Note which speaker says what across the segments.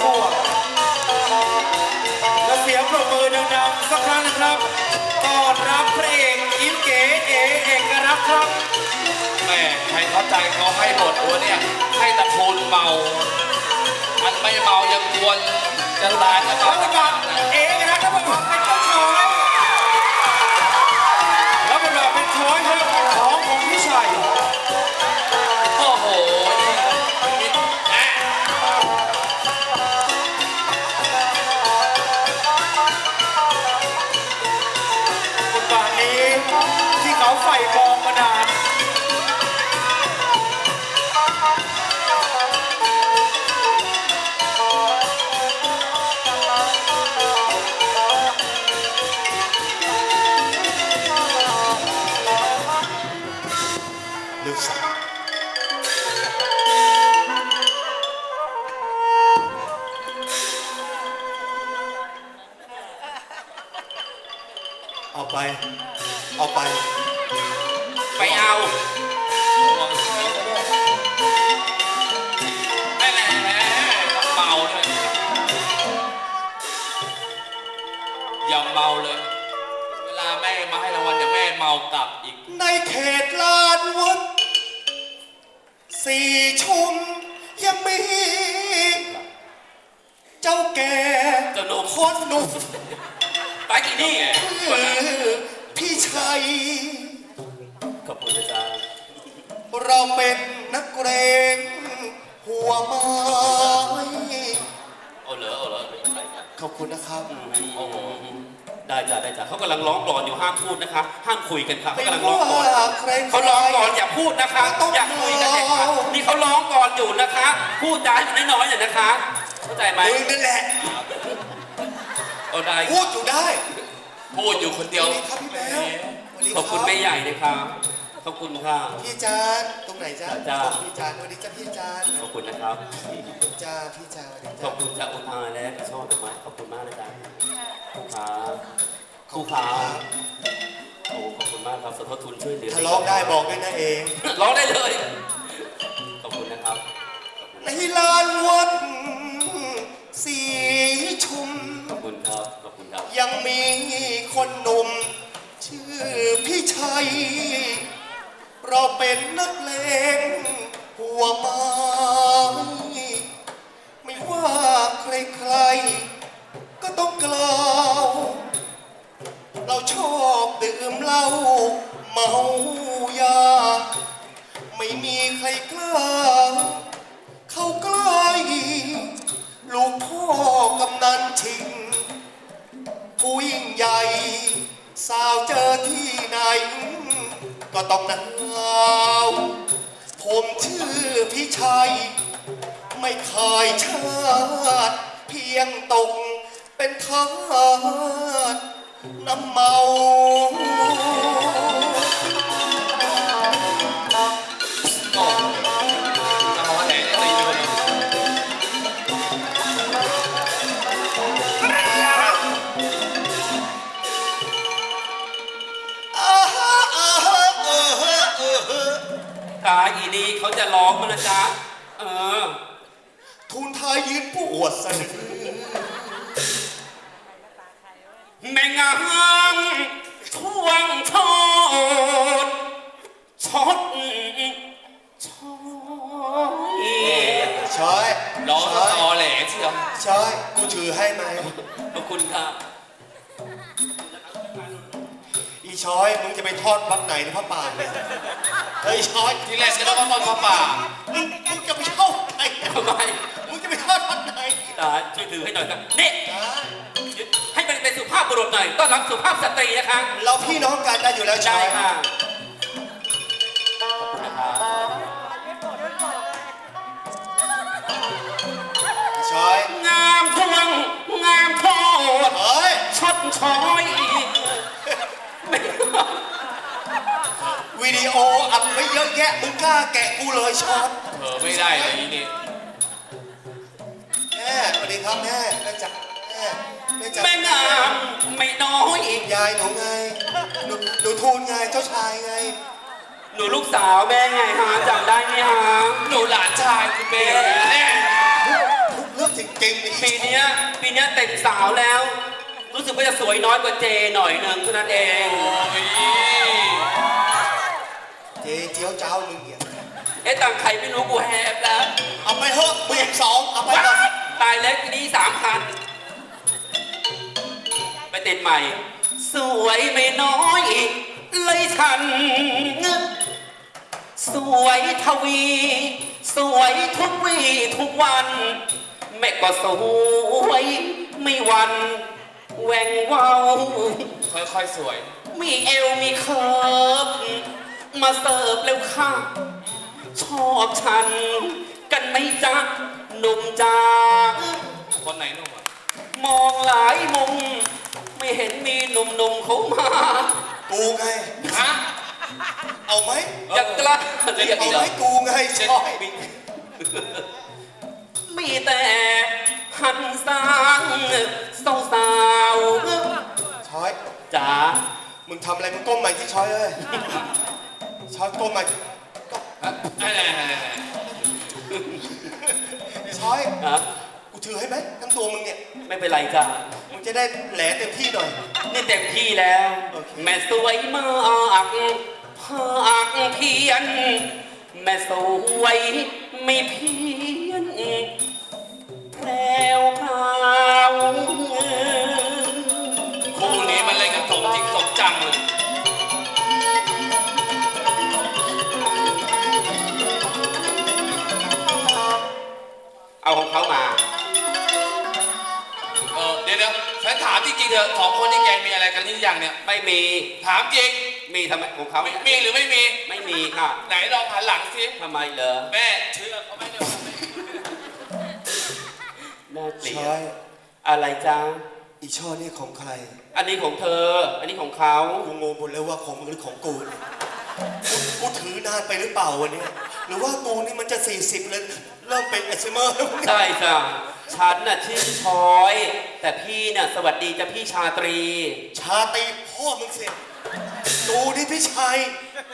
Speaker 1: ชั่วๆและเสียงปรบมือดังๆสักครั้งนะครับต้อนรับพระเอกยิ้มเก๋เอเอกรักษ์ครับ
Speaker 2: แม่ใครเข้าใจเขาให้หมดตัวเนี่ยให้ตะทูลเมาอันไม่เมายังกวนจะตายจะ
Speaker 1: ข
Speaker 2: ตา
Speaker 1: อยประกาศเอกรักษ์และประกา เดี๋
Speaker 2: ยวแม่เมากลับอีก
Speaker 3: ในเขตลานวัดสี่ชุมยังมี เจ้าแก่
Speaker 2: เจ้าหนุ่ม
Speaker 3: คนหนุ่ม
Speaker 2: ไปกี่นี่
Speaker 3: คือพี่ชัย
Speaker 2: ขอบคุณนะจ๊ะ
Speaker 3: เราเป็นนักเรงหัวไม้
Speaker 2: เอาเหรอเอาเหรอไปกัน
Speaker 3: ขอบคุณนะครับ
Speaker 2: โอ้โห ได้จ้ะได้จ้ะเขากำลังร้องกลอนอยู่ห้ามพูดนะคะ ห้ามคุยกันครับ
Speaker 3: ไม่
Speaker 2: เขากำลังร้องกลอน
Speaker 3: ว่าใคร
Speaker 2: เขาร้องก่อนอย่าพูดนะคะ
Speaker 3: ต้อง
Speaker 2: อย่าคุยกันเด็ดขาด
Speaker 3: เอา
Speaker 2: นี่เขาร้องก่อนอยู่นะคะ พูดจาให้มันน้อยๆหน่อยนะคะ เข้าใจไหม
Speaker 3: มึงนั่นแหละ
Speaker 2: เอาได้
Speaker 3: พูดอยู่ได้
Speaker 2: พูดอยู่คนเดียว
Speaker 3: สวัสดีครับพี่แมวสวัสดี
Speaker 2: ขอบคุณแม่ใหญ่นะครับขอบคุณค่ะ
Speaker 3: พี่จานต รงไหนจ้า
Speaker 2: จ้า
Speaker 3: พี่จานสวัสดีจ้าพี่จาน
Speaker 2: ขอบคุณนะครับ
Speaker 3: จ้าพี่จานสวัสดี
Speaker 2: ข
Speaker 3: จ้า
Speaker 2: อบคุณจากอุทานและชอบดอกไม้ขอบคุณมากนะจ๊ะครูขาครูขาโอ้ขอบคุณมากครับสมทบทุนช่วยเหลือ
Speaker 3: ถ้าร้องได้บอกด้วยนะเอง
Speaker 2: ร้องได้เลย ขอบคุณนะครับ
Speaker 3: ในลานวัดสีชุม
Speaker 2: ขอบคุณครับขอบคุณครับ
Speaker 3: ยังมีคนหนุ่ม ชื่อพี่ชัย เราเป็นนักเลงหัวไม้ไม่ว่าใครๆ ก็ต้องกล่าว เราชอบดื่มเหล้าเมายา ไม่มีใครกล้า เข้าใกล้ลูกพ่อกำนันชิง ผู้ยิ่งใหญ่ สาวเจอที่ไหน ก็ต้องหนาวผมชื่อพิชัย ไม่ขายชาติ เพียงตกเป็นทาสน้ำเมา
Speaker 2: นะจ๊ะ เออ
Speaker 3: ทุนไทยยืนปวดสะดือ
Speaker 2: แม่งามช่วงชดช็อตช็อต
Speaker 3: ชอย
Speaker 2: ร้อง
Speaker 3: ชอย
Speaker 2: ตอแหลเชียว
Speaker 3: ชอยกูถือให้ไหม
Speaker 2: ขอบคุณครับ
Speaker 3: ชอยมึงจะไปทอดวัดไหนนะพระป่าเนี่ยเฮ้ยชอย
Speaker 2: ทีแรกจะต้องมาทอดผ้าป่า
Speaker 3: มึงมึงจะไปเข้าไหน
Speaker 2: ทำไม
Speaker 3: มึงจะไปทอดวัดไหน
Speaker 2: ตาช่วยถือให้หน่อยครับนี่
Speaker 3: จ้า
Speaker 2: ให้มันเป็นสุภาพบุรุษหน่อยต้อนรับสุภาพสตรีนะคะ
Speaker 3: เราพี่น้องกันได้อยู่แล้วช
Speaker 2: ได้
Speaker 3: อย
Speaker 2: ค่ะขอบคุณนะครับ
Speaker 3: ชอย
Speaker 2: งามทวงงามโทษ
Speaker 3: เฮ้ย
Speaker 2: ช็อตช้อย
Speaker 3: วิดีโออัดไว้เยอะแยะมึงกล้าแกะกูเลยชอย
Speaker 2: เออไม่ได้เลยนี่
Speaker 3: แม่สวัสดีครับแม่แม่จ๋าแม่แม่จ๋า
Speaker 2: แม่งามไม่น้อยอีก
Speaker 3: ยายหนูไงหนูหนูทูลไงเจ้าชายไง
Speaker 2: หนูลูกสาวแม่ไงฮะจำได้ไหมฮะหนูหลานชายคุณแม่แน่
Speaker 3: ทุกเลือกจริงๆนี่
Speaker 2: ปีเนี้ยปีเนี้ยเต็มสาวแล้ว รู้สึกว่าจะสวยน้อยกว่าเจหน่อยหนึ่งเท่านั้นเอง
Speaker 3: เจ๊เจียวเจ้ามึงเนี่ย
Speaker 2: เอ๊ะตังค์ใครไม่รู้กูแฮปแล้ว
Speaker 3: เอาไปเถอะหมื่นสองเอาไปก่อน
Speaker 2: ตายแล้วทีนี้สามพันไปติดใหม่ สวยไม่น้อยเลยฉัน สวยทวี สวยทุกวีทุกวัน แม่ก็สวยไม่หวันแหวงเว้า
Speaker 1: ค่อยๆสวย
Speaker 2: มีเอวมีเคิร์ฟ มาเสิร์ฟเร็วค่ะ ชอบฉัน กันไหมจ๊ะหนุ่มจ้า
Speaker 1: คนไหนหนุ่มอะ
Speaker 2: มองหลายมุม ไม่เห็นมีหนุ่มๆเขามา
Speaker 3: กูไง
Speaker 1: ฮะ
Speaker 3: เอาไหม
Speaker 2: อยากกล้าเรียก
Speaker 3: เอา
Speaker 2: อีก
Speaker 3: ไห
Speaker 2: เหร
Speaker 3: ม
Speaker 2: อ
Speaker 3: กูไง
Speaker 1: เช็ด
Speaker 3: ชอย
Speaker 1: บิ๊ก
Speaker 2: มีแต่หันสางสาวๆ
Speaker 3: ชอย
Speaker 2: จ๋า
Speaker 3: มึงทำอะไรมึงก้มใหม่ที่ชอยเอ้ย ชอยก้มใหม่
Speaker 1: ไหนไหนไหนไหน
Speaker 3: ชอย
Speaker 2: ฮะ
Speaker 3: กูถือให้ไหมทั้งตัวมึงเนี่ย
Speaker 2: ไม่เป็นไรจ้า
Speaker 3: มึงจะได้แหลเต็มที่หน่อย
Speaker 2: นี่เต็มที่แล้ว
Speaker 3: โอเค
Speaker 2: แม่สวยมากภาคเพียน แม่สวยไม่เพี้ยนแพรวพราว
Speaker 1: เถอะสองคนนี่แกมีอะไรกันหรือยังเนี่ย
Speaker 2: ไม่มี
Speaker 1: ถามจริง
Speaker 2: มีทำไมของเขา
Speaker 1: มีมีหรือไม่มี
Speaker 2: ไม่มีค่ะ
Speaker 1: ไหนลองหันหลังสิ
Speaker 2: ทำไมเหรอ
Speaker 1: แม่เชื่อเขาไหมเนี่ย
Speaker 2: น่าเกลี
Speaker 3: ช
Speaker 2: ย
Speaker 3: อ
Speaker 2: ด
Speaker 3: ย
Speaker 2: อะไรจ้า
Speaker 3: อีช่อนี่ของใคร
Speaker 2: อันนี้ของเธอ อันนี้ของเขา
Speaker 3: กูงงหมดแล้วว่าของมึงหรือของกูเนี่ยกูกูถือนานไปหรือเปล่าวันนี้หรือว่ากูนี่มันจะ 40 เลยเริ่มเป็นอัลไซเมอร์แล้วเนี่ย
Speaker 2: ใช่จ้ะ ฉันน่ะชื่อชอย แต่พี่น่ะสวัสดีจ้ะพี่ชาตรี
Speaker 3: ชาตรีพ่อมึงเสร็จดูนี่พี่ชัย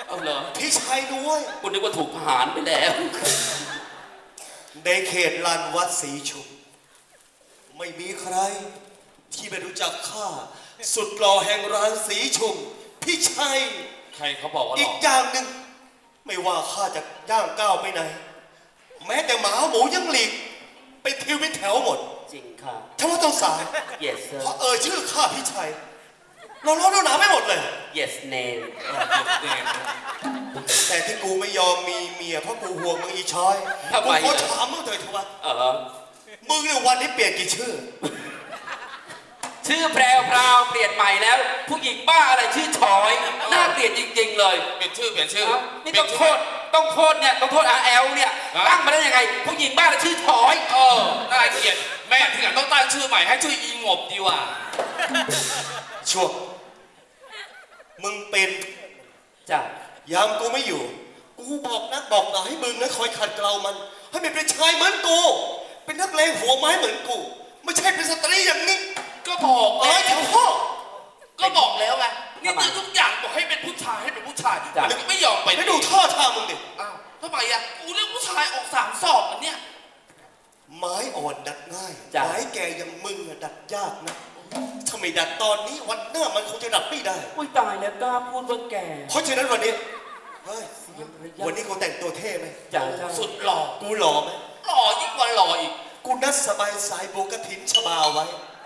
Speaker 2: เอาเหรอ
Speaker 3: พี่ชัยด้วย
Speaker 2: คุณนึกว่าถูกประหารไปแล้ว
Speaker 3: ในเขตลานวัดศรีชุม ไม่มีใคร ที่ไม่รู้จักข้า สุดหล่อแห่งร้านสีชุม พี่ชัย
Speaker 1: ใครเขาบอกว่าห
Speaker 3: อี
Speaker 1: ล
Speaker 3: ก
Speaker 1: อก
Speaker 3: อย่างหนึ่ง ไม่ว่าข้าจะย่างก้าวไปไหน แม้แต่หมาหมูยังหลีก ไปทิวไปแถวหมด
Speaker 2: จริงค่ะ
Speaker 3: ถ้าว่าต้องสาย
Speaker 2: yes sir
Speaker 3: เพราะเออชื่อข้าพี่ชัย เราร้อนเราหนาวไม่หมดเลย
Speaker 2: yes name
Speaker 3: แต่ที่กูไม่ยอมมีเมียเพราะกูห่วงมึงอีชอย
Speaker 2: ทำไม
Speaker 3: กูขอ
Speaker 2: อะ
Speaker 3: ถามมึงเถอะทว่า
Speaker 2: เออ
Speaker 3: มึงเนี่ยวันนี้เปลี่ยนกี่ชื่อ
Speaker 2: ชื่อแพรวพราวเปลี่ยนใหม่แล้ว ผู้หญิงบ้าอะไรชื่อชอย น่าเกลียดจริง ๆ เลย
Speaker 1: เปลี่ยนชื่อเปลี่ยนชื่อ
Speaker 2: เอ้านี่
Speaker 1: เปลี่
Speaker 2: ต้
Speaker 1: ย
Speaker 2: อง
Speaker 1: ชื่
Speaker 2: โทษ ต้องโทษเนี่ยต้องโทษอาแอลเนี่ย
Speaker 1: ฮะ
Speaker 2: ตั้งมาได้ยังไงผู้หญิงบ้าอะไรชื่อชอย
Speaker 1: เออน่าเกลียดแม่ที่หลังต้องตั้งชื่อใหม่ให้ชื่ออีงบดีกว่า
Speaker 3: ช่วงมึงเป็น
Speaker 2: จ้ะ
Speaker 3: ยามกูไม่อยู่ กูบอกนักบอกหนาให้มึงนะคอยขัดเกลามัน ให้มันเป็นชายเหมือนกู เป็นนักเลงหัวไม้เหมือนกู ไม่ใช่เป็นสตรีอย่างนี้
Speaker 1: ก็บอก
Speaker 3: เอ้ยแถวพ่อ
Speaker 1: ก็บอกแล้วไง นี่คือทุกอย่างบอกให้เป็นผู้ชายให้เป็นผู้ชายแล้วก็ไม่ยอมไป
Speaker 3: ไปดูท่าทางมึงดิ
Speaker 1: อ้าวทำไมอะกูเรียกผู้ชายออกสามสอบอันเนี้ย
Speaker 3: ไม้อ่อนดัดง่ายไม้แก่อย่างมึงอะดัดยากนะ ถ้าไม่ดัดตอนนี้วันหน้ามันคงจะดัดไม่ได้
Speaker 2: อุ้ยตายแล้วกล้าพูดว่าแก่
Speaker 3: เพราะฉะนั้นวันนี้เฮ้ยวันนี้กูแต่งตัวเท่ไหม
Speaker 2: จ้ะจ้ะ
Speaker 1: สุดหล่อ
Speaker 3: กูหล่อไหม
Speaker 1: หล่อยิ่งกว่าหล่ออีก
Speaker 3: กูนัดสบายสายโบกกระถินชบาไว้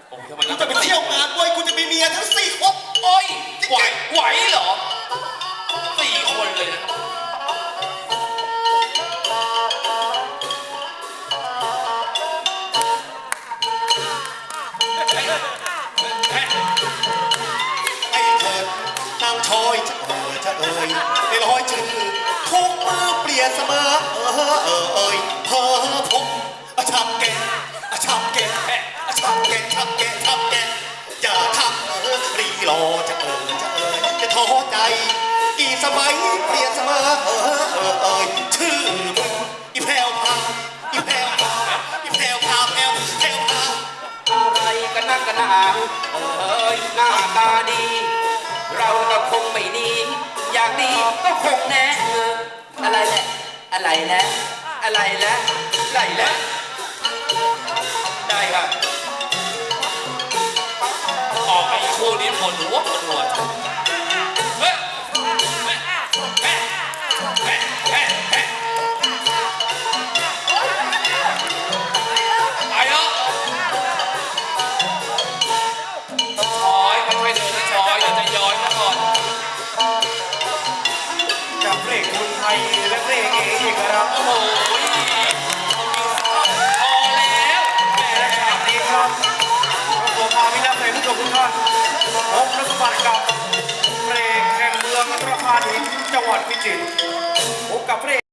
Speaker 1: โอ้ยทำไม
Speaker 3: กู
Speaker 1: นับ
Speaker 3: จะไปเที่ยวงานด้วยกูจะมีเมียทั้งสี่คน
Speaker 1: โอ้ยไหวไหวเหรอสี่คนเลยนะ
Speaker 3: ไอ้เถิดนางชอยจะเออจะเอ่ยในร้อยชื่อทุกมือเปลี่ยนเสมอเออเออเอ่ยเพอผมอะ กี่สมัยเปลี่ยนเสมอเออเออเอ่ยชื่อมึงอีแพรวพราวอีแพรวพราวอีแพรวพราวแพรวแพรวพราว
Speaker 2: อะไรกันนักกันหนาเอ้ยหน้าตาดี เราก็คงไม่ดีอยากดีก็คงแน่เอออะไรแหละอะไรแหละอะไรแหละอะไรแหละ
Speaker 4: กั
Speaker 5: บเพลงแห่งเมืองประพาดินจังหวัดพิจิตรพบกับเพลง